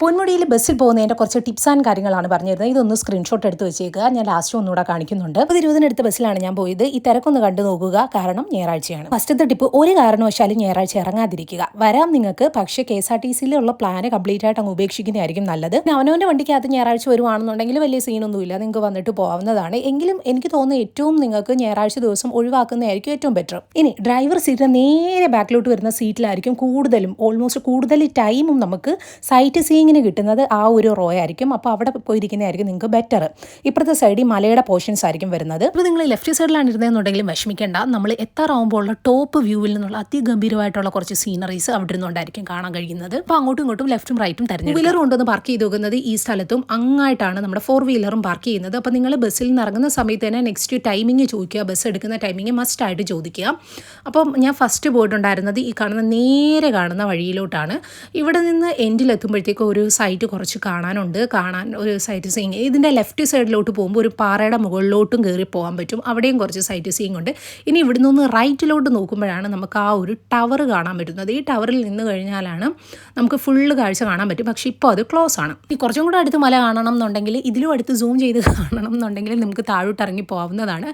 പൊന്മുടിയിൽ ബസ്സിൽ പോകുന്നതിന്റെ കുറച്ച് ടിപ്സ് ആൻഡ് കാര്യങ്ങളാണ് പറഞ്ഞിരുന്നത്. ഇതൊന്ന് സ്ക്രീൻഷോട്ട് എടുത്ത് വെച്ചേക്കുക. ഞാൻ ലാസ്റ്റ് ഒന്നുകൂടെ കാണിക്കുന്നുണ്ട്. അപ്പോൾ ഇരുപതിനടുത്ത ബസ്സിലാണ് ഞാൻ പോയത്. ഈ തിരക്കൊന്ന് കണ്ടു നോക്കുക. കാരണം ഞായറാഴ്ചയാണ്. ഫസ്റ്റത്തെ ടിപ്പ് ഒരു കാരണവശാലും ഞായറാഴ്ച ഇറങ്ങാതിരിക്കുക. വരാം നിങ്ങൾക്ക്. പക്ഷേ കെ എസ് ആർ ടി സിയിലുള്ള പ്ലാന് കംപ്ലീറ്റ് ആയിട്ട് അങ്ങ് ഉപേക്ഷിക്കുന്നതായിരിക്കും നല്ലത്. അവനവന്റെ വണ്ടിക്കകത്ത് ഞായറാഴ്ച വരുവാണെന്നുണ്ടെങ്കിൽ വലിയ സീനൊന്നുമില്ല നിങ്ങൾക്ക് വന്നിട്ട് പോകാവുന്നതാണ്. എങ്കിലും എനിക്ക് തോന്നുന്ന ഏറ്റവും നിങ്ങൾക്ക് ഞായറാഴ്ച ദിവസം ഒഴിവാക്കുന്നതായിരിക്കും ഏറ്റവും ബെറ്റർ ഇനി ഡ്രൈവർ സീറ്റിന് നേരെ ബാക്കിലോട്ട് വരുന്ന സീറ്റിലായിരിക്കും കൂടുതലും ഓൾമോസ്റ്റ് കൂടുതൽ ടൈമും നമുക്ക് സൈറ്റ് സീയിങ്ങിന് കിട്ടുന്നത് ആ ഒരു റോ ആയിരിക്കും. അപ്പോൾ അവിടെ പോയിരിക്കുന്നതായിരിക്കും നിങ്ങൾക്ക് ബെറ്റർ ഇപ്പുറത്തെ സൈഡിൽ മലയുടെ പോർഷൻസ് ആയിരിക്കും വരുന്നത്. ഇപ്പോൾ നിങ്ങൾ ലെഫ്റ്റ് സൈഡിലാണ് ഇരുന്നതെന്നുണ്ടെങ്കിലും വിഷമിക്കേണ്ട. നമ്മൾ എത്താറാവുമ്പോൾ ഉള്ള ടോപ്പ് വ്യൂവിൽ നിന്നുള്ള അതിഗംഭീരമായിട്ടുള്ള കുറച്ച് സീനറീസ് അവിടെ ഇരുന്നുകൊണ്ടായിരിക്കും കാണാൻ കഴിയുന്നത്. അപ്പോൾ അങ്ങോട്ടും ഇങ്ങോട്ടും ലെഫ്റ്റും റൈറ്റും തെരഞ്ഞു വീലർ കൊണ്ടുവന്ന് പാർക്ക് ചെയ്ത് വെക്കുന്നത് ഈ സ്ഥലത്തും അങ്ങായിട്ടാണ് നമ്മുടെ ഫോർ വീലറും പാർക്ക് ചെയ്യുന്നത്. അപ്പോൾ നിങ്ങൾ ബസ്സിൽ നിന്ന് ഇറങ്ങുന്ന സമയത്ത് തന്നെ നെക്സ്റ്റ് ടൈമിംഗ് ചോദിക്കുക. ബസ് എടുക്കുന്ന ടൈമിംഗ് മസ്റ്റ് ആയിട്ട് ചോദിക്കുക. അപ്പം ഞാൻ ഫസ്റ്റ് പോയിട്ടുണ്ടായിരുന്നത് ഈ കാണുന്ന നേരെ കാണുന്ന വഴിയിലോട്ടാണ്. ഇവിടെ നിന്ന് എൻഡിലെത്തുമ്പോഴത്തേക്ക് ഒരു സൈറ്റ് കുറച്ച് കാണാനുണ്ട്. കാണാൻ ഒരു സൈറ്റ് സീയിങ് ഇതിന്റെ ലെഫ്റ്റ് സൈഡിലോട്ട് പോകുമ്പോൾ ഒരു പാറയുടെ മുകളിലോട്ടും കയറി പോകാൻ പറ്റും. അവിടെയും കുറച്ച് സൈറ്റ് സീയിങ് ഉണ്ട്. ഇനി ഇവിടെ നിന്ന് റൈറ്റിലോട്ട് നോക്കുമ്പോഴാണ് നമുക്ക് ആ ഒരു ടവർ കാണാൻ പറ്റുന്നത്. ഈ ടവറിൽ നിന്ന് കഴിഞ്ഞാലാണ് നമുക്ക് ഫുള്ള് കാഴ്ച കാണാൻ പറ്റും. പക്ഷേ ഇപ്പോൾ അത് ക്ലോസ് ആണ്. ഈ കുറച്ചും കൂടെ അടുത്ത് മല കാണണം എന്നുണ്ടെങ്കിൽ ഇതിലും അടുത്ത് സൂം ചെയ്ത് കാണണം എന്നുണ്ടെങ്കിൽ നമുക്ക് താഴോട്ട് ഇറങ്ങി പോകാവുന്നതാണ്.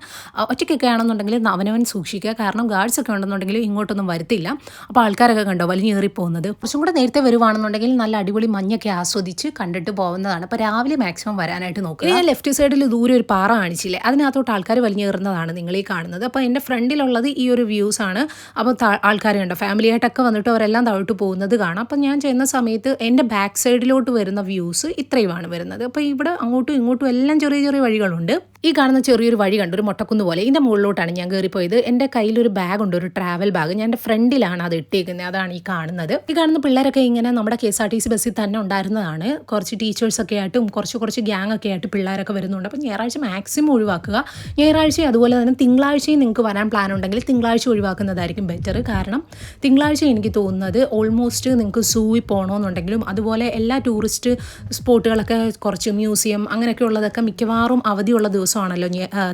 ഒറ്റയ്ക്കൊക്കെ ആണെന്നുണ്ടെങ്കിൽ അവനവൻ സൂക്ഷിക്കുക. കാരണം ഗാർഡ്സ് ഒക്കെ ഉണ്ടെന്നുണ്ടെങ്കിൽ ഇങ്ങോട്ടൊന്നും വരത്തില്ല. അപ്പോൾ ആൾക്കാരൊക്കെ കണ്ടോ വലിഞ്ഞേറി പോകുന്നത് കുറച്ചും കൂടെ നേരത്തെ വരുവാണെന്നുണ്ടെങ്കിൽ നല്ല അടിപൊളി മഞ്ഞൊക്കെ ആസ്വദിച്ച് കണ്ടിട്ട് പോകുന്നതാണ്. അപ്പോൾ രാവിലെ മാക്സിമം വരാനായിട്ട് നോക്കുക. ഞാൻ ലെഫ്റ്റ് സൈഡിൽ ദൂരെ ഒരു പാറ കാണിച്ചില്ലേ? അതിനകത്തോട്ട് ആൾക്കാർ വലിഞ്ഞേറുന്നതാണ് നിങ്ങൾ ഈ കാണുന്നത്. അപ്പോൾ എന്റെ ഫ്രണ്ടിലുള്ളത് ഈ ഒരു വ്യൂസ് ആണ്. അപ്പോൾ ആൾക്കാർ കണ്ടോ? ഫാമിലി ആയിട്ടൊക്കെ വന്നിട്ട് അവരെല്ലാം താഴോട്ട് പോകുന്നത് കാണാം. അപ്പോൾ ഞാൻ ചെയ്യുന്ന സമയത്ത് എന്റെ ബാക്ക് സൈഡിലോട്ട് വരുന്ന വ്യൂസ് ഇത്രയുമാണ് വരുന്നത്. അപ്പോൾ ഇവിടെ അങ്ങോട്ടും ഇങ്ങോട്ടും എല്ലാം ചെറിയ ചെറിയ വഴികളുണ്ട്. ഈ കാണുന്ന ചെറിയൊരു വഴി കണ്ടു ഒരു മുട്ടക്കുന്ന് പോലെ. ഇതിന്റെ മുകളിലോട്ടാണ് ഞാൻ കയറിപ്പോയത് എന്റെ കയ്യിലൊരു ബാഗ് ഉണ്ട് ഒരു ട്രാവൽ ബാഗ് ഞാൻ എന്റെ ഫ്രണ്ടിലാണ് അത് ഇട്ടേക്കുന്നത്. അതാണ് ഈ കാണുന്നത്. ഈ കാണുന്ന പിള്ളേരൊക്കെ ഇങ്ങനെ നമ്മുടെ K S R T C ബസ്സിൽ തന്നെ ഉണ്ടായിരുന്നതാണ്. കുറച്ച് ടീച്ചേഴ്സൊക്കെ ആയിട്ടും കുറച്ച് കുറച്ച് ഗ്യാങ് ഒക്കെ ആയിട്ട് പിള്ളേരൊക്കെ വരുന്നുണ്ട്. അപ്പോൾ ഞായറാഴ്ച മാക്സിമം ഒഴിവാക്കുക. ഞായറാഴ്ച അതുപോലെ തന്നെ തിങ്കളാഴ്ചയും നിങ്ങൾക്ക് വരാൻ പ്ലാൻ ഉണ്ടെങ്കിൽ തിങ്കളാഴ്ച ഒഴിവാക്കുന്നതായിരിക്കും ബെറ്റർ കാരണം തിങ്കളാഴ്ച എനിക്ക് തോന്നുന്നത് ഓൾമോസ്റ്റ് നിങ്ങൾക്ക് സൂവിൽ പോകണമെന്നുണ്ടെങ്കിലും അതുപോലെ എല്ലാ ടൂറിസ്റ്റ് സ്പോട്ടുകളൊക്കെ കുറച്ച് മ്യൂസിയം അങ്ങനെയൊക്കെ ഉള്ളതൊക്കെ മിക്കവാറും അവധിയുള്ള ദിവസമാണല്ലോ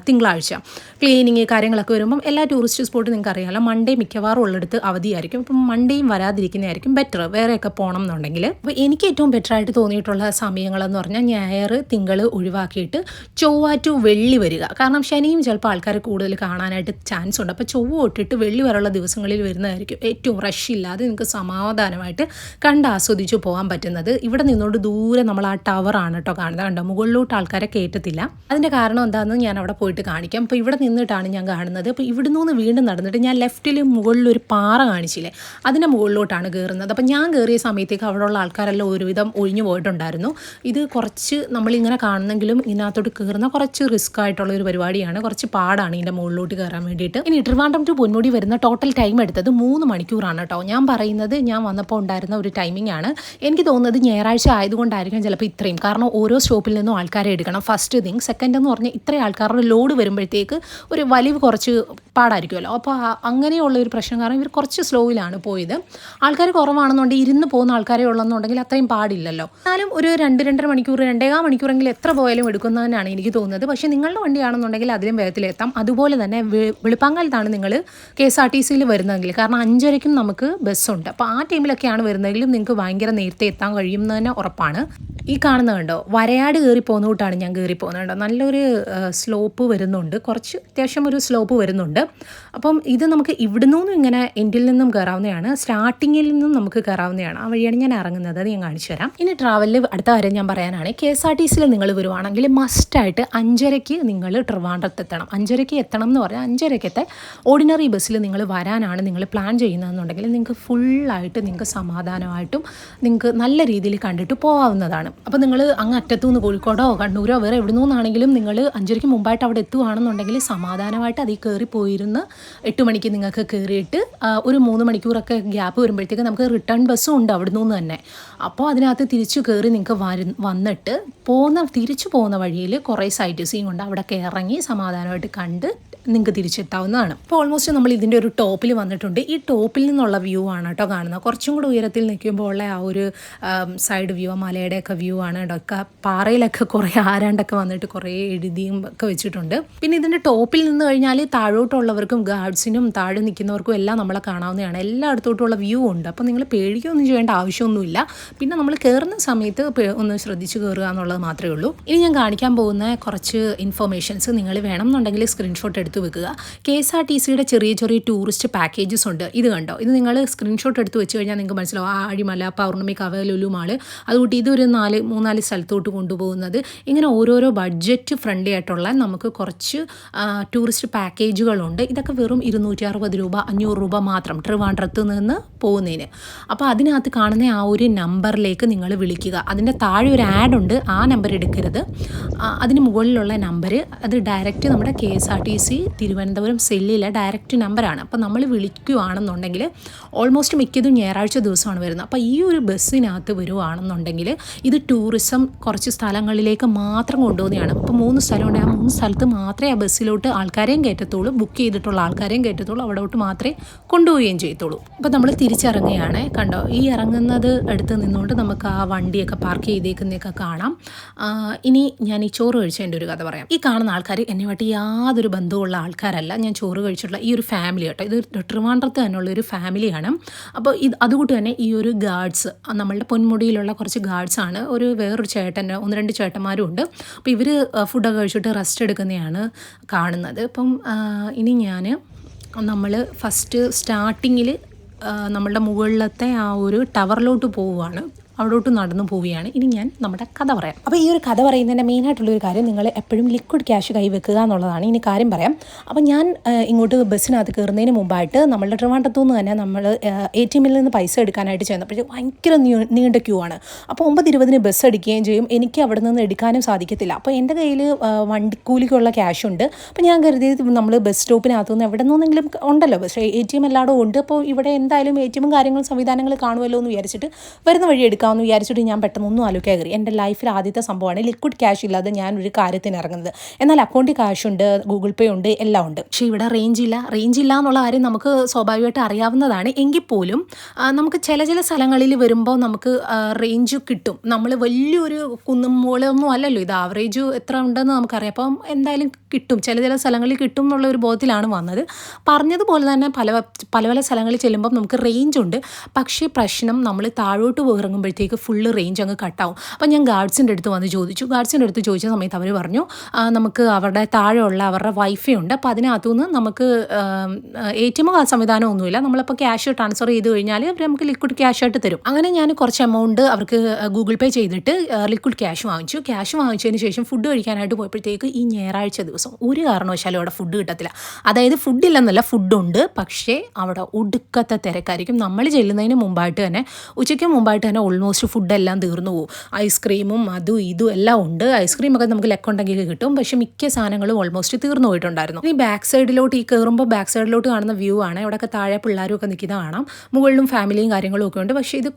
തിങ്കളാഴ്ച. ക്ലീനിങ് കാര്യങ്ങളൊക്കെ വരുമ്പം എല്ലാ ടൂറിസ്റ്റ് സ്പോട്ടും നിങ്ങൾക്ക് അറിയാമല്ലോ മൺഡേ മിക്കവാറും ഉള്ളിടത്ത് അവധിയായിരിക്കും. അപ്പം മൺഡേയും വരാതിരിക്കുന്നതായിരിക്കും ബെറ്റർ വേറെയൊക്കെ പോകണം എന്നുണ്ടെങ്കിൽ. അപ്പോൾ എനിക്ക് ഏറ്റവും ബെറ്റർ ആയിട്ട് തോന്നിയിട്ടുള്ള സമയങ്ങളെന്ന് പറഞ്ഞാൽ ഞായർ തിങ്കൾ ഒഴിവാക്കിയിട്ട് ചൊവ്വ ടു വെള്ളി വരിക. കാരണം ശനിയും ചിലപ്പോൾ ആൾക്കാർ കൂടുതൽ കാണാനായിട്ട് ചാൻസ് ഉണ്ട്. അപ്പോൾ ചൊവ്വ തൊട്ടിട്ട് വെള്ളി വരെയുള്ള ദിവസങ്ങളിൽ വരുന്നതായിരിക്കും ഏറ്റവും റഷ് ഇല്ലാതെ നിങ്ങൾക്ക് സമാധാനമായിട്ട് കണ്ട് ആസ്വദിച്ചു പോകാൻ പറ്റുന്നത്. ഇവിടെ നിന്നോട് ദൂരെ നമ്മൾ ആ ടവറാണ് കേട്ടോ കാണുന്നത്. കണ്ടോ? മുകളിലോട്ട് ആൾക്കാരെ കയറ്റത്തില്ല. അതിന്റെ കാരണം എന്താണെന്ന് ഞാൻ അവിടെ പോയിട്ട് കാണിക്കാം. അപ്പോൾ ഇവിടെ നിന്നിട്ടാണ് ഞാൻ കാണുന്നത്. അപ്പോൾ ഇവിടെ നിന്ന് വീണ്ടും നടന്നിട്ട് ഞാൻ ലെഫ്റ്റിൽ മുകളിലൊരു പാറ കാണിച്ചില്ലേ? അതിന്റെ മുകളിലോട്ടാണ് കയറുന്നത് അപ്പോൾ ഞാൻ കയറിയ സമയത്തേക്ക് അവിടെയുള്ള ആൾക്കാരെല്ലാം ഒരുവിധം ഒഴിഞ്ഞു പോയിട്ടുണ്ടായിരുന്നു. ഇത് കുറച്ച് നമ്മളിങ്ങനെ കാണുന്നെങ്കിലും ഇതിനകത്തോട്ട് കയറുന്ന കുറച്ച് റിസ്ക് ആയിട്ടുള്ള ഒരു പരിപാടിയാണ്. കുറച്ച് പാടാണ് ഇതിന്റെ മുകളിലോട്ട് കയറാൻ വേണ്ടിയിട്ട്. ഇനി ട്രിവാൻഡ്രം ടു പൊന്മുടി വരുന്ന ടോട്ടൽ ടൈം എടുത്തത് മൂന്ന് മണിക്കൂറാണ് കേട്ടോ. ഞാൻ പറയുന്നത് ഞാൻ വന്നപ്പോൾ ഉണ്ടായിരുന്ന ഒരു ടൈമിംഗ് ആണ്. എനിക്ക് തോന്നുന്നത് ഞായറാഴ്ച ആയതുകൊണ്ടായിരിക്കും ചിലപ്പോൾ ഇത്രയും. കാരണം ഓരോ സ്റ്റോപ്പിൽ നിന്നും ആൾക്കാരെ എടുക്കണം. ഫസ്റ്റ് തിങ് സെക്കൻഡ് എന്ന് പറഞ്ഞാൽ ഇത്രയും ആൾക്കാരുടെ ലോഡ് വരുമ്പോഴത്തേക്ക് ഒരു വലിവ് കുറച്ച് പാടായിരിക്കുമല്ലോ. അപ്പോൾ അങ്ങനെയുള്ള ഒരു പ്രശ്നം കാരണം ഇവർ കുറച്ച് സ്ലോയിലാണ് പോയത്. ആൾക്കാർ കുറവാണെന്നുണ്ടെങ്കിൽ ഇരുന്ന് പോകുന്ന ആൾക്കാരെ ഉള്ളെന്നുണ്ടെങ്കിൽ അത്രയും പാടില്ലല്ലോ. എന്നാലും ഒരു രണ്ട് രണ്ടര മണിക്കൂർ രണ്ടേകാ മണിക്കൂറെങ്കിലും എത്ര പോയാലും എടുക്കുന്നതെന്നാണ് എനിക്ക് തോന്നുന്നത്. പക്ഷേ നിങ്ങളുടെ വണ്ടിയാണെന്നുണ്ടെങ്കിൽ അതിലും വേഗത്തിലെത്താം. അതുപോലെ തന്നെ വെളുപ്പാങ്കലത്താണ് നിങ്ങൾ കെ എസ് ആർ ടി സിയിൽ വരുന്നതെങ്കിൽ. കാരണം അഞ്ചരയ്ക്കും നമുക്ക് ബസ്സുണ്ട്. അപ്പോൾ ആ ടൈമിലൊക്കെയാണ് വരുന്നതെങ്കിലും നിങ്ങൾക്ക് ഭയങ്കര നേരത്തെ എത്താൻ കഴിയും തന്നെ ഉറപ്പാണ്. ഈ കാണുന്നത് കണ്ടോ? വരയാട് കയറി പോകുന്ന കൂട്ടാണ് ഞാൻ കയറി പോകുന്നത് കണ്ടോ? നല്ലൊരു സ്ലോപ്പ് വരുന്നുണ്ട്. കുറച്ച് അത്യാവശ്യം ഒരു സ്ലോപ്പ് വരുന്നുണ്ട്. അപ്പം ഇത് നമുക്ക് ഇവിടുന്നും ഇങ്ങനെ എൻഡിൽ നിന്നും കയറാവുന്നതാണ് സ്റ്റാർട്ടിങ്ങിൽ നിന്നും നമുക്ക് കയറാവുന്നതാണ് ആ വഴിയാണ് ഞാൻ ഇറങ്ങുന്നത്. അത് ഞാൻ കാണിച്ചു തരാം. ഇനി ട്രാവലിൽ അടുത്ത കാര്യം ഞാൻ പറയാനാണ്. കെ എസ് ആർ ടി സിയിൽ നിങ്ങൾ വരുവാണെങ്കിൽ മസ്റ്റായിട്ട് അഞ്ചരയ്ക്ക് നിങ്ങൾ ട്രിവാൻഡ്രത്ത് എത്തണം. അഞ്ചരയ്ക്ക് എത്തണം എന്ന് പറഞ്ഞാൽ അഞ്ചരയ്ക്കത്തെ ഓർഡിനറി ബസ്സിൽ നിങ്ങൾ വരാനാണ് നിങ്ങൾ പ്ലാൻ ചെയ്യുന്നതെന്നുണ്ടെങ്കിൽ നിങ്ങൾക്ക് ഫുള്ളായിട്ട് നിങ്ങൾക്ക് സമാധാനമായിട്ടും നിങ്ങൾക്ക് നല്ല രീതിയിൽ കണ്ടിട്ട് പോകാവുന്നതാണ് അപ്പോൾ നിങ്ങൾ അങ്ങ് അറ്റത്തുനിന്ന് കോഴിക്കോടോ കണ്ണൂരോ വേറെ എവിടെ നിന്നാണെങ്കിലും നിങ്ങൾ അഞ്ചരയ്ക്ക് മുമ്പായിട്ട് അവിടെ എത്തുകയാണെന്നുണ്ടെങ്കിൽ സമാധാനമായിട്ട് അതിൽ കയറി പോയിരുന്ന് എട്ട് മണിക്ക് നിങ്ങൾക്ക് കയറിയിട്ട് ഒരു മൂന്ന് മണിക്കൂറൊക്കെ ഗ്യാപ്പ് വരുമ്പോഴത്തേക്ക് നമുക്ക് റിട്ടേൺ ബസ്സും ഉണ്ട് അവിടെ നിന്ന് തന്നെ. അപ്പോൾ അതിനകത്ത് തിരിച്ചു കയറി നിങ്ങൾക്ക് വരു വന്നിട്ട് പോകുന്ന തിരിച്ചു പോകുന്ന വഴിയിൽ കുറേ സൈറ്റ് സീൻ അവിടെ അവിടെയൊക്കെ ഇറങ്ങി സമാധാനമായിട്ട് കണ്ട് നിങ്ങൾക്ക് തിരിച്ചെത്താവുന്നതാണ്. അപ്പോൾ ഓൾമോസ്റ്റ് നമ്മൾ ഇതിന്റെ ഒരു ടോപ്പിൽ വന്നിട്ടുണ്ട്. ഈ ടോപ്പിൽ നിന്നുള്ള വ്യൂ ആണ് കേട്ടോ കാണുന്നത്. കുറച്ചും കൂടി ഉയരത്തിൽ നിൽക്കുമ്പോൾ ഉള്ള ആ ഒരു സൈഡ് വ്യൂ മലയുടെയൊക്കെ വ്യൂ ആണ് കേട്ടോ. ഒക്കെ പാറയിലൊക്കെ കുറേ ആരാണ്ടൊക്കെ വന്നിട്ട് കുറേ എഴുതിയും ഒക്കെ വെച്ചിട്ടുണ്ട്. പിന്നെ ഇതിന്റെ ടോപ്പിൽ നിന്ന് കഴിഞ്ഞാൽ താഴോട്ടുള്ളവർക്കും ഗാർഡ്സിനും താഴെ നിൽക്കുന്നവർക്കും എല്ലാം നമ്മളെ കാണാവുന്നതാണ്. എല്ലായിടത്തോട്ടുള്ള വ്യൂ ഉണ്ട്. അപ്പോൾ നിങ്ങൾ പേടിക്കുകയൊന്നും ചെയ്യേണ്ട ആവശ്യമൊന്നുമില്ല. പിന്നെ നമ്മൾ കയറുന്ന സമയത്ത് ഒന്ന് ശ്രദ്ധിച്ച് കയറുക എന്നുള്ളത് മാത്രമേ ഉള്ളൂ. ഇനി ഞാൻ കാണിക്കാൻ പോകുന്ന കുറച്ച് ഇൻഫർമേഷൻസ് നിങ്ങൾ വേണം എന്നുണ്ടെങ്കിൽ സ്ക്രീൻഷോട്ട് എടുത്ത് വെക്കുക. കെ എസ് ആർ ടി സിയുടെ ചെറിയ ചെറിയ ടൂറിസ്റ്റ് പാക്കേജസ് ഉണ്ട്. ഇത് കണ്ടോ? ഇത് നിങ്ങൾ സ്ക്രീൻഷോട്ട് എടുത്ത് വെച്ച് കഴിഞ്ഞാൽ നിങ്ങൾക്ക് മനസ്സിലാവും. ആ ആഴിമല പൗർണമി കവ ലുലു മാൾ അതുകൊണ്ട് ഇതൊരു നാല് മൂന്നാൽ സ്ഥലത്തോട്ട് കൊണ്ടുപോകുന്നത്. ഇങ്ങനെ ഓരോരോ ബഡ്ജറ്റ് ഫ്രണ്ട്ലി ആയിട്ടുള്ള നമുക്ക് കുറച്ച് ടൂറിസ്റ്റ് പാക്കേജുകളുണ്ട് ഇതൊക്കെ വെറും ഇരുന്നൂറ്റി അറുപത് രൂപ അഞ്ഞൂറ് രൂപ മാത്രം ട്രിവാൻഡ്രത്ത് നിന്ന് പോകുന്നതിന്. അപ്പോൾ അതിനകത്ത് കാണുന്ന ആ ഒരു നമ്പറിലേക്ക് നിങ്ങൾ വിളിക്കുക. അതിന്റെ താഴെ ഒരു ആഡ് ഉണ്ട്. ആ നമ്പർ എടുക്കരുത്. അതിന് മുകളിലുള്ള നമ്പർ അത് ഡയറക്റ്റ് നമ്മുടെ K S R T C Thiruvananthapuram സെല്ലിലെ ഡയറക്റ്റ് നമ്പറാണ് അപ്പോൾ നമ്മൾ വിളിക്കുകയാണെന്നുണ്ടെങ്കിൽ ഓൾമോസ്റ്റ് മിക്കതും ഞായറാഴ്ച ദിവസമാണ് വരുന്നത്. അപ്പോൾ ഈ ഒരു ബസ്സിനകത്ത് വരുവാണെന്നുണ്ടെങ്കിൽ ഇത് ടൂറിസം കുറച്ച് സ്ഥലങ്ങളിലേക്ക് മാത്രം കൊണ്ടുപോകുന്നതാണ്. അപ്പോൾ മൂന്ന് സ്ഥലമുണ്ട്. ആ മൂന്ന് സ്ഥലത്ത് മാത്രമേ ആ ബസ്സിലോട്ട് ആൾക്കാരെയും കയറ്റത്തുള്ളൂ. ബുക്ക് ചെയ്തിട്ടുള്ള ആൾക്കാരെയും കയറ്റത്തുള്ളൂ. അവിടോട്ട് മാത്രമേ കൊണ്ടുപോവുകയും ചെയ്യത്തുള്ളൂ. അപ്പോൾ നമ്മൾ തിരിച്ചിറങ്ങുകയാണ്. കണ്ടോ? ഈ ഇറങ്ങുന്നത് അടുത്ത് നിന്നുകൊണ്ട് നമുക്ക് ആ വണ്ടിയൊക്കെ പാർക്ക് ചെയ്തേക്കുന്നതൊക്കെ കാണാം. ഇനി ഞാൻ ഈ ചോറ് കഴിച്ചതിന്റെ ഒരു കഥ പറയാം. ഈ കാണുന്ന ആൾക്കാർ എന്നെയായിട്ട് യാതൊരു ബന്ധവുമുള്ള ആൾക്കാരല്ല. ഞാൻ ചോറ് കഴിച്ചിട്ടുള്ള ഈ ഒരു ഫാമിലി കേട്ടോ. ഇത് ട്രിവാൻഡ്രത്ത് തന്നെയുള്ള ഒരു ഫാമിലിയാണ് അപ്പോൾ ഇത് അതുകൊണ്ട് തന്നെ ഈ ഒരു ഗാർഡ്സ് നമ്മളുടെ പൊന്മുടിയിലുള്ള കുറച്ച് ഗാർഡ്സാണ് ഒരു വേറൊരു ചേട്ടൻ ഒന്ന് രണ്ട് ചേട്ടന്മാരും ഉണ്ട്. അപ്പോൾ ഇവർ ഫുഡൊക്കെ കഴിച്ചിട്ട് റെസ്റ്റ് എടുക്കുന്നതാണ് കാണുന്നത്. അപ്പം ഇനി ഞാൻ നമ്മൾ ഫസ്റ്റ് സ്റ്റാർട്ടിങ്ങിൽ നമ്മളുടെ മുകളിലത്തെ ആ ഒരു ടവറിലോട്ട് പോവുകയാണ് അവിടോട്ട് നടന്നു പോവുകയാണ്. ഇനി ഞാൻ നമ്മുടെ കഥ പറയാം. അപ്പോൾ ഈ ഒരു കഥ പറയുന്നതിന്റെ മെയിനായിട്ടുള്ളൊരു കാര്യം നിങ്ങൾ എപ്പോഴും ലിക്വിഡ് ക്യാഷ് കൈവെക്കുക എന്നുള്ളതാണ്. ഇനി കാര്യം പറയാം. അപ്പോൾ ഞാൻ ഇങ്ങോട്ട് ബസ്സിനകത്ത് കയറുന്നതിന് മുമ്പായിട്ട് നമ്മളുടെ ട്രിവാണ്ടത്തു നിന്ന് തന്നെ നമ്മൾ എ ടി എമ്മിൽ നിന്ന് പൈസ എടുക്കാനായിട്ട് ചെന്നപ്പോഴത്തേക്ക് ഭയങ്കര നീണ്ട ക്യൂ ആണ്. അപ്പോൾ ഒമ്പത് ഇരുപതിന് ബസ് എടുക്കുകയും ചെയ്യും. എനിക്ക് അവിടെ നിന്ന് എടുക്കാനും സാധിക്കത്തില്ല. അപ്പോൾ എന്റെ കയ്യിൽ വണ്ടിക്കൂലിക്കുള്ള ക്യാഷ് ഉണ്ട്. അപ്പോൾ ഞാൻ കരുതി നമ്മൾ ബസ് സ്റ്റോപ്പിനകത്തു നിന്ന് എവിടെ നിന്നെങ്കിലും ഉണ്ടല്ലോ. പക്ഷേ എ ടി എം എല്ലായിടും ഉണ്ട്. അപ്പോൾ ഇവിടെ എന്തായാലും എ ടി എമ്മും കാര്യങ്ങളും സംവിധാനങ്ങൾ കാണുമല്ലോ എന്ന് വിചാരിച്ചിട്ട് വരുന്ന വഴി എടുക്കാമെന്ന് വിചാരിച്ചിട്ട് ഞാൻ പെട്ടെന്ന് ഒന്നും ആലോചിക്കാൻ കയറി. എന്റെ ലൈഫിൽ ആദ്യത്തെ സംഭവമാണ് ലിക്വിഡ് ക്യാഷ് ഇല്ലാതെ ഞാൻ ഒരു കാര്യത്തിന് ഇറങ്ങുന്നത്. എന്നാൽ അക്കൗണ്ടിൽ ക്യാഷ് ഉണ്ട് ഗൂഗിൾ പേ ഉണ്ട് എല്ലാം ഉണ്ട്. പക്ഷേ ഇവിടെ റേഞ്ച് ഇല്ല. റേഞ്ച് ഇല്ല എന്നുള്ള കാര്യം നമുക്ക് സ്വാഭാവികമായിട്ട് അറിയാവുന്നതാണ്. എങ്കിൽ പോലും നമുക്ക് ചില ചില സ്ഥലങ്ങളിൽ വരുമ്പോൾ നമുക്ക് റേഞ്ച് കിട്ടും. നമ്മൾ വലിയൊരു കുന്നും മുകളൊന്നും അല്ലല്ലോ. ഇത് ആവറേജ് എത്ര ഉണ്ടെന്ന് നമുക്കറിയാം. അപ്പം എന്തായാലും കിട്ടും. ചില ചില സ്ഥലങ്ങളിൽ കിട്ടും എന്നുള്ള ഒരു ബോധത്തിലാണ് വന്നത്. പറഞ്ഞതുപോലെ തന്നെ പല പല പല സ്ഥലങ്ങളിൽ ചെല്ലുമ്പം നമുക്ക് റേഞ്ച് ഉണ്ട്. പക്ഷേ പ്രശ്നം നമ്മൾ താഴോട്ട് ഇറങ്ങുമ്പോഴത്തേക്ക് ഫുള്ള് റേഞ്ച് അങ്ങ് കട്ടാവും അപ്പം ഞാൻ ഗാർഡ്സിന്റെ അടുത്ത് വന്ന് ചോദിച്ചു. ഗാർഡ്സിന്റെ അടുത്ത് ചോദിച്ച സമയത്ത് അവർ പറഞ്ഞു നമുക്ക് അവരുടെ താഴെയുള്ള അവരുടെ വൈഫൈ ഉണ്ട്. അപ്പോൾ അതിനകത്തുനിന്ന് നമുക്ക് എ ടി എം സംവിധാനം ഒന്നുമില്ല നമ്മളിപ്പോൾ ക്യാഷ് ട്രാൻസ്ഫർ ചെയ്ത് കഴിഞ്ഞാൽ അവർ നമുക്ക് ലിക്വിഡ് ക്യാഷ് ആയിട്ട് തരും. അങ്ങനെ ഞാൻ കുറച്ച് എമൗണ്ട് അവർക്ക് ഗൂഗിൾ പേ ചെയ്തിട്ട് ലിക്വിഡ് ക്യാഷ് വാങ്ങിച്ചു. ക്യാഷ് വാങ്ങിച്ചതിന് ശേഷം ഫുഡ് കഴിക്കാനായിട്ട് പോയപ്പോഴത്തേക്ക് ഈ ഞായറാഴ്ച ദിവസം ഒരു കാരണവശാലും അവിടെ ഫുഡ് കിട്ടത്തില്ല. അതായത് ഫുഡ് ഇല്ലെന്നല്ല ഫുഡുണ്ട് പക്ഷേ അവിടെ ഒടുക്കത്തെ തിരക്കായിരിക്കും. നമ്മൾ ചെല്ലുന്നതിന് മുമ്പായിട്ട് തന്നെ ഉച്ചയ്ക്ക് മുമ്പായിട്ട് തന്നെ ഓൾമോസ്റ്റ് ഫുഡെല്ലാം തീർന്നു പോകും ഐസ്ക്രീമും അതും ഇതും എല്ലാം ഉണ്ട്. ഐസ്ക്രീമൊക്കെ നമുക്ക് ലെക്കുണ്ടെങ്കിൽ കിട്ടും. പക്ഷെ മിക്ക സാധനങ്ങളും ഓൾമോസ്റ്റ് തീർന്നു പോയിട്ടുണ്ടായിരുന്നു. ഈ ബാക്ക് സൈഡിലോട്ട് ഈ കയറുമ്പോൾ ബാക്ക് സൈഡിലോട്ട് കാണുന്ന വ്യൂ ആണ്. ഇവിടെയൊക്കെ താഴെ പിള്ളേരും നിൽക്കുന്ന കാണാം. മുകളിലും ഫാമിലിയും കാര്യങ്ങളും ഒക്കെ ഉണ്ട്. പക്ഷേ ഇത്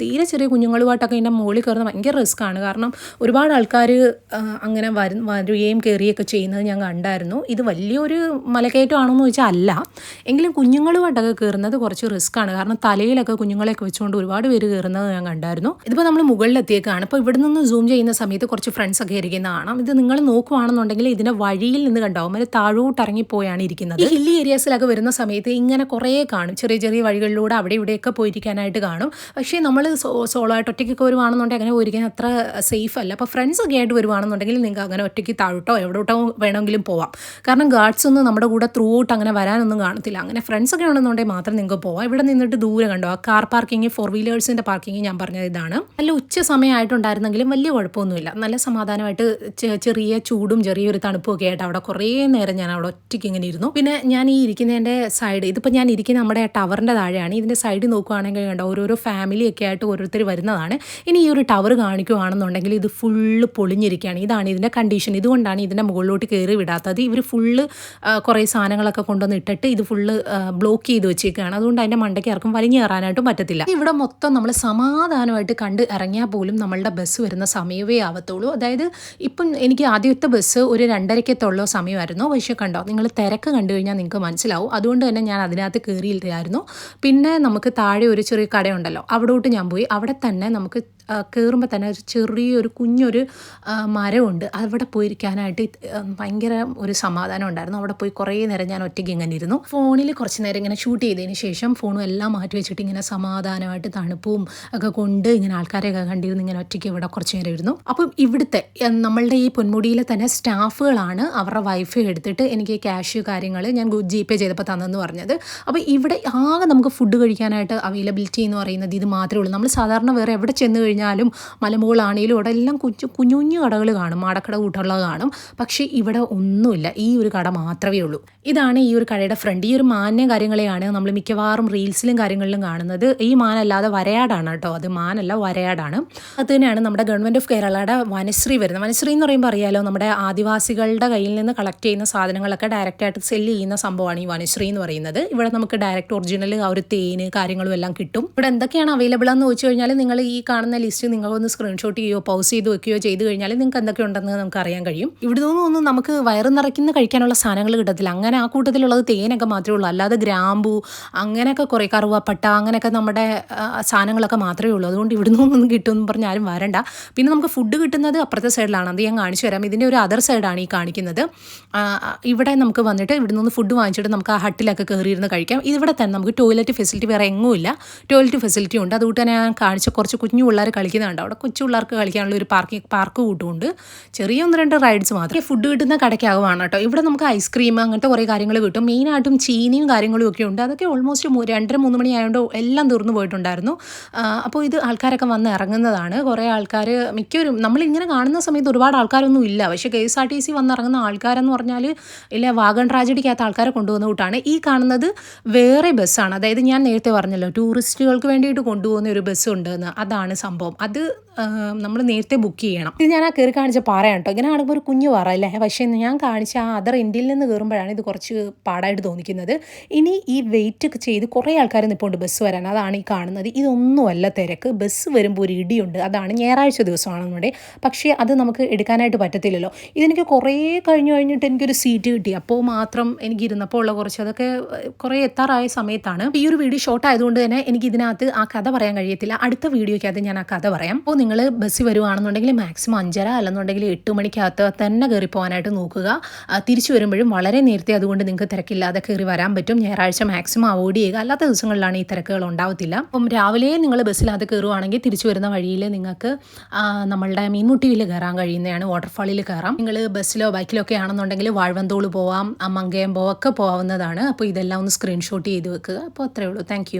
തീരെ ചെറിയ കുഞ്ഞുങ്ങളുമായിട്ടൊക്കെ ഇതിന്റെ മുകളിൽ കയറുന്ന ഭയങ്കര റിസ്ക് ആണ്. കാരണം ഒരുപാട് ആൾക്കാർ അങ്ങനെ വരും വരികയും കയറിയൊക്കെ ചെയ്യുന്നത് ഞാൻ കണ്ടായിരുന്നു. ഇത് വലിയൊരു മലകയറ്റമാണെന്ന് ചോദിച്ചാൽ അല്ല. എങ്കിലും കുഞ്ഞുങ്ങളുമായിട്ടൊക്കെ കയറുന്നത് കുറച്ച് റിസ്ക് ആണ്. കാരണം തലയിലൊക്കെ കുഞ്ഞുങ്ങളെയൊക്കെ വെച്ചുകൊണ്ട് ഒരുപാട് പേര് കയറുന്നത് ഞാൻ കണ്ടായിരുന്നു ഇതിപ്പോൾ നമ്മൾ മുകളിലെത്തിയേക്കാണ്. അപ്പോൾ ഇവിടെ നിന്ന് സൂം ചെയ്യുന്ന സമയത്ത് കുറച്ച് ഫ്രണ്ട്സ് ഒക്കെ ഇരിക്കുന്ന കാണാം. ഇത് നിങ്ങൾ നോക്കുവാണെന്നുണ്ടെങ്കിൽ ഇതിന്റെ വഴിയിൽ നിന്ന് കണ്ടാവും. അവർ താഴോട്ട് ഇറങ്ങിപ്പോയാണ് ഇരിക്കുന്നത്. ഈ ഹില്ലി ഏരിയാസിലൊക്കെ വരുന്ന സമയത്ത് ഇങ്ങനെ കുറേ കാണും. ചെറിയ ചെറിയ വഴികളിലൂടെ അവിടെ ഇവിടെയൊക്കെ പോയിരിക്കാനായിട്ട് കാണും. പക്ഷേ നമ്മൾ സോളോ ആയിട്ട് ഒറ്റയ്ക്കൊക്കെ വരുവാണെന്നുണ്ടെങ്കിൽ അങ്ങനെ പോയിരിക്കാൻ അത്ര സേഫ് അല്ല. അപ്പോൾ ഫ്രണ്ട്സ് ഒക്കെ ആയിട്ട് വരുവാണെന്നുണ്ടെങ്കിൽ നിങ്ങൾക്ക് അങ്ങനെ ഒറ്റയ്ക്ക് താഴോട്ടോ എവിടോട്ടോ വേണമെങ്കിലും പോവാം. കാരണം ഗാർഡ്സ് ഒന്നും നമ്മുടെ കൂടെ ത്രൂ ഔട്ട് അങ്ങനെ വരാനൊന്നും കാണത്തില്ല. അങ്ങനെ ഫ്രണ്ട്സ് ഒക്കെ ഉണ്ടെന്നുണ്ടെങ്കിൽ മാത്രം നിങ്ങൾക്ക് പോവാം. ഇവിടെ നിന്നിട്ട് ദൂരെ കണ്ടോ? ആ കാർ പാർക്കിംഗ് ഫോർ വീലേഴ്സിന്റെ പാർക്കിംഗ് ഞാൻ പറഞ്ഞത് ഇതാണ്. നല്ല ഉച്ച സമയമായിട്ടുണ്ടായിരുന്നെങ്കിലും വലിയ കുഴപ്പമൊന്നുമില്ല. നല്ല സമാധാനമായിട്ട് ചെറിയ ചൂടും ചെറിയൊരു തണുപ്പും ഒക്കെ ആയിട്ട് അവിടെ കുറേ നേരം ഞാൻ അവിടെ ഒറ്റയ്ക്ക് ഇങ്ങനെ ഇരുന്നു. പിന്നെ ഞാൻ ഈ ഇരിക്കുന്നതിന്റെ സൈഡ് ഇതിപ്പോൾ ഞാൻ ഇരിക്കുന്ന നമ്മുടെ ടവറിന്റെ താഴെയാണ്. ഇതിന്റെ സൈഡിൽ നോക്കുകയാണെങ്കിൽ കണ്ടോ ഓരോരോ ഫാമിലി ഒക്കെ ആയിട്ട് ഓരോരുത്തർ വരുന്നതാണ്. ഇനി ഈ ഒരു ടവർ കാണിക്കുകയാണെന്നുണ്ടെങ്കിൽ ഇത് ഫുള്ള് പൊളിഞ്ഞിരിക്കുകയാണ്. ഇതാണ് ഇതിന്റെ കണ്ടീഷൻ ഇതുകൊണ്ടാണ് ഇതിന്റെ മുകളിലോട്ട് കയറി വിടാത്തത്. ഇവർ ഫുള്ള് കുറേ സാധനങ്ങളൊക്കെ കൊണ്ടുവന്ന് ഇട്ടിട്ട് ഇത് ഫുള്ള് ബ്ലോക്ക് ചെയ്ത് വെച്ചേക്കുകയാണ് അതുകൊണ്ട് അതിന്റെ മണ്ടയ്ക്ക് ആർക്കും വലിഞ്ഞു കയറാനായിട്ടും പറ്റത്തില്ല. ഇവിടെ മൊത്തം നമ്മൾ സമാധാനമായിട്ട് കണ്ട് ഇറങ്ങിയാൽ പോലും നമ്മളുടെ ബസ് വരുന്ന സമയമേ ആവത്തുള്ളൂ. അതായത് ഇപ്പം എനിക്ക് ആദ്യത്തെ ബസ് ഒരു രണ്ടരക്കത്തുള്ള സമയമായിരുന്നു. പക്ഷേ കണ്ടോ നിങ്ങൾ തിരക്ക് കണ്ടു കഴിഞ്ഞാൽ നിങ്ങൾക്ക് മനസ്സിലാവും. അതുകൊണ്ട് തന്നെ ഞാൻ അതിനകത്ത് കയറിയില്ലായിരുന്നു പിന്നെ നമുക്ക് താഴെ ഒരു ചെറിയ കടയുണ്ടല്ലോ അവിടോട്ട് ഞാൻ പോയി. അവിടെ തന്നെ നമുക്ക് കയറുമ്പോൾ തന്നെ ഒരു ചെറിയൊരു കുഞ്ഞൊരു മരമുണ്ട്. അവിടെ പോയിരിക്കാനായിട്ട് ഭയങ്കര ഒരു സമാധാനം ഉണ്ടായിരുന്നു. അവിടെ പോയി കുറേ നേരം ഞാൻ ഒറ്റയ്ക്ക് ഇങ്ങനെ ഇരുന്നു. ഫോണിൽ കുറച്ച് നേരം ഇങ്ങനെ ഷൂട്ട് ചെയ്തതിന് ശേഷം ഫോണും എല്ലാം മാറ്റി വെച്ചിട്ട് ഇങ്ങനെ സമാധാനമായിട്ട് തണുപ്പും ഒക്കെ കൊണ്ട് ഇങ്ങനെ ആൾക്കാരെയൊക്കെ കണ്ടിരുന്നു ഇങ്ങനെ ഒറ്റയ്ക്ക് ഇവിടെ കുറച്ച് നേരം ഇരുന്നു. അപ്പം ഇവിടുത്തെ നമ്മളുടെ ഈ പൊന്മുടിയിലെ തന്നെ സ്റ്റാഫുകളാണ് അവരുടെ വൈഫൈ എടുത്തിട്ട് എനിക്ക് ക്യാഷ് കാര്യങ്ങൾ ഞാൻ ജി പേ ചെയ്തപ്പോൾ തന്നെന്ന് പറഞ്ഞത്. അപ്പോൾ ഇവിടെ ആകെ നമുക്ക് ഫുഡ് കഴിക്കാനായിട്ട് അവൈലബിലിറ്റി എന്ന് പറയുന്നത് ഇത് മാത്രമേ ഉള്ളൂ. നമ്മൾ സാധാരണ വേറെ എവിടെ ചെന്ന് കഴിഞ്ഞാലും മലമുകളാണെങ്കിലും അവിടെ എല്ലാം കുഞ്ഞു കുഞ്ഞു കുഞ്ഞു കടകൾ കാണും. മാടക്കട കൂട്ടുള്ള കാണും. പക്ഷേ ഇവിടെ ഒന്നുമില്ല. ഈ ഒരു കട മാത്രമേ ഉള്ളൂ. ഇതാണ് ഈ ഒരു കടയുടെ ഫ്രണ്ട് ഈ ഒരു മാന്യ കാര്യങ്ങളെയാണ് നമ്മൾ മിക്കവാറും റീൽസിലും കാര്യങ്ങളിലും കാണുന്നത്. ഈ മാനല്ലാതെ വരയാടാണ് കേട്ടോ. അത് മാനല്ല വരയാടാണ്. അത് തന്നെയാണ് നമ്മുടെ ഗവൺമെന്റ് ഓഫ് കേരളയുടെ വനശ്രീ വരുന്നത്. വനശ്രീ എന്ന് പറയുമ്പോൾ അറിയാലോ നമ്മുടെ ആദിവാസികളുടെ കയ്യിൽ നിന്ന് കളക്ട് ചെയ്യുന്ന സാധനങ്ങളൊക്കെ ഡയറക്റ്റായിട്ട് സെല്ല് ചെയ്യുന്ന സംഭവമാണ് ഈ വനശ്രീ എന്ന് പറയുന്നത്. ഇവിടെ നമുക്ക് ഡയറക്റ്റ് ഒറിജിനൽ ആ ഒരു തേന് കാര്യങ്ങളും എല്ലാം കിട്ടും. ഇവിടെ എന്തൊക്കെയാണ് അവൈലബിൾ എന്ന് ചോദിച്ചു കഴിഞ്ഞാൽ നിങ്ങൾ ഈ കാണുന്ന ലിസ്റ്റ് നിങ്ങളൊന്ന് സ്ക്രീൻഷോട്ട് ചെയ്യുകയോ പൗസ് ചെയ്ത് വെക്കുകയോ ചെയ്ത് കഴിഞ്ഞാൽ നിങ്ങൾക്ക് എന്തൊക്കെ ഉണ്ടെന്ന് നമുക്ക് അറിയാൻ കഴിയും. ഇവിടെ നിന്നൊന്നും നമുക്ക് വയറ് നിറയ്ക്കുന്ന കഴിക്കാനുള്ള സാധനങ്ങൾ കിട്ടത്തില്ല. അങ്ങനെ ആ കൂട്ടത്തിലുള്ളത് തേനൊക്കെ മാത്രമേ ഉള്ളൂ. അല്ലാതെ ഗ്രാമ്പു അങ്ങനെയൊക്കെ കുറേ കറുവപ്പട്ട അങ്ങനെയൊക്കെ നമ്മുടെ സാധനങ്ങളൊക്കെ മാത്രമേ ഉള്ളൂ. അതുകൊണ്ട് ഇവിടെ നിന്നൊന്നും കിട്ടുമെന്ന് പറഞ്ഞ് ആരും വരണ്ട. പിന്നെ നമുക്ക് ഫുഡ് കിട്ടുന്നത് അപ്പുറത്തെ സൈഡിലാണ് അത് ഞാൻ കാണിച്ചു തരാം. ഇതിന്റെ ഒരു അതർ സൈഡാണ് ഈ കാണിക്കുന്നത്. ഇവിടെ നമുക്ക് വന്നിട്ട് ഇവിടെ നിന്ന് ഫുഡ് വാങ്ങിച്ചിട്ട് നമുക്ക് ആ ഹട്ടിലൊക്കെ കയറിയിരുന്ന് കഴിക്കാം. ഇവിടെ തന്നെ നമുക്ക് ടോയ്ലറ്റ് ഫെസിലിറ്റി വേറെ എങ്ങുമില്ല ടോയ്ലറ്റ് ഫെസിലിറ്റി ഉണ്ട്. അതുകൊണ്ട് തന്നെ ഞാൻ കാണിച്ച കുറച്ച് കുഞ്ഞു പിള്ളേർ കളിക്കുന്നുണ്ട് അവിടെ കൊച്ചു പിള്ളേർക്ക് കളിക്കാനുള്ള ഒരു പാർക്കിംഗ് പാർക്ക് കൂട്ടുകൊണ്ട് ചെറിയ ഒന്ന് രണ്ട് റൈഡ്സ് മാത്രം. ഫുഡ് കിട്ടുന്ന കടയ്ക്കകമാണ് കേട്ടോ. ഇവിടെ നമുക്ക് ഐസ്ക്രീം അങ്ങനത്തെ കുറേ കാര്യങ്ങൾ കിട്ടും. മെയിനായിട്ടും ചീനിയും കാര്യങ്ങളും ഒക്കെ ഉണ്ട്. അതൊക്കെ ഓൾമോസ്റ്റ് രണ്ടര മൂന്ന് മണി ആയതുകൊണ്ട് എല്ലാം തീർന്നു പോയിട്ടുണ്ടായിരുന്നു. അപ്പോൾ ഇത് ആൾക്കാരൊക്കെ വന്ന് ഇറങ്ങുന്നതാണ്. കുറേ ആൾക്കാർ മിക്കവരും നമ്മളിങ്ങനെ കാണുന്ന സമയത്ത് ഒരുപാട് ആൾക്കാരൊന്നും ഇല്ല. പക്ഷേ K S R T C വന്നിറങ്ങുന്ന ആൾക്കാരെന്ന് പറഞ്ഞാൽ ഇല്ല വാഗൺ ട്രാജഡിക്കകത്ത് ആൾക്കാരെ കൊണ്ടുപോകുന്ന കൂട്ടാണ് ഈ കാണുന്നത് വേറെ ബസ്സാണ് അതായത് ഞാൻ നേരത്തെ പറഞ്ഞല്ലോ ടൂറിസ്റ്റുകൾക്ക് വേണ്ടിയിട്ട് കൊണ്ടുപോകുന്ന ഒരു ബസ് ഉണ്ടെന്ന്. അതാണ് സംഭവം. അത് നമ്മൾ നേരത്തെ ബുക്ക് ചെയ്യണം. ഇത് ഞാൻ ആ കയറി കാണിച്ച പാറയാണ് കേട്ടോ ഇങ്ങനെ കാണുമ്പോൾ ഒരു കുഞ്ഞു പാറ അല്ലേ? പക്ഷേ ഞാൻ കാണിച്ച ആ അതർ ഇന്ത്യയിൽ നിന്ന് കയറുമ്പോഴാണ് ഇത് കുറച്ച് പാടായിട്ട് തോന്നിക്കുന്നത്. ഇനി ഈ വെയിറ്റ് ഒക്കെ ചെയ്ത് കുറേ ആൾക്കാർ നിൽപ്പുണ്ട് ബസ് വരാൻ. അതാണ് ഈ കാണുന്നത്. ഇതൊന്നുമല്ല തിരക്ക്. ബസ് വരുമ്പോൾ ഒരു ഇടിയുണ്ട്. അതാണ് ഞായറാഴ്ച ദിവസമാണെന്നുണ്ടെ. പക്ഷേ അത് നമുക്ക് എടുക്കാനായിട്ട് പറ്റത്തില്ലല്ലോ. ഇതെനിക്ക് കുറേ കഴിഞ്ഞു കഴിഞ്ഞിട്ട് എനിക്കൊരു സീറ്റ് കിട്ടി. അപ്പോൾ മാത്രം എനിക്ക് ഇരുന്നപ്പോൾ ഉള്ള കുറച്ച് അതൊക്കെ കുറേ എത്താറായ സമയത്താണ്. ഈ ഒരു വീഡിയോ ഷോർട്ട് ആയതുകൊണ്ട് തന്നെ എനിക്ക് ഇതിനകത്ത് ആ കഥ പറയാൻ കഴിയത്തില്ല. അടുത്ത വീഡിയോയ്ക്കകത്ത് ഞാൻ ആ കഥ പറയാം. അപ്പോൾ നിങ്ങൾ ബസ്സിൽ വരുവാണെന്നുണ്ടെങ്കിൽ മാക്സിമം അഞ്ചര അല്ലെന്നുണ്ടെങ്കിൽ എട്ട് മണിക്കകത്ത് തന്നെ കയറി പോകാനായിട്ട് നോക്കുക. തിരിച്ചു വരുമ്പോഴും വളരെ നേരത്തെ അതുകൊണ്ട് നിങ്ങൾക്ക് തിരക്കില്ലാതെ കയറി വരാൻ പറ്റും. ഞായറാഴ്ച മാക്സിമം അവോയ്ഡ് ചെയ്യുക. അല്ലാത്ത ദിവസങ്ങളിലാണ് ഈ തിരക്കുകൾ ഉണ്ടാവത്തില്ല. അപ്പം രാവിലെ നിങ്ങൾ ബസ്സിനകത്ത് കയറുവാണെങ്കിൽ തിരിച്ചു വരുന്ന വഴിയിൽ നിങ്ങൾക്ക് നമ്മളുടെ മീൻമുട്ടിയിൽ കയറാൻ കഴിയുന്നതാണ്. വാട്ടർഫാളിൽ കയറാം. നിങ്ങൾ ബസ്സിലോ ബൈക്കിലോ ഒക്കെ ആണെന്നുണ്ടെങ്കിൽ വാഴവന്തോൾ പോവാം മങ്കയം മങ്കയം ഒക്കെ പോവാവുന്നതാണ് അപ്പോൾ ഇതെല്ലാം ഒന്ന് സ്ക്രീൻഷോട്ട് ചെയ്ത് വെക്കുക. അപ്പോൾ അത്രയേ ഉള്ളൂ. താങ്ക്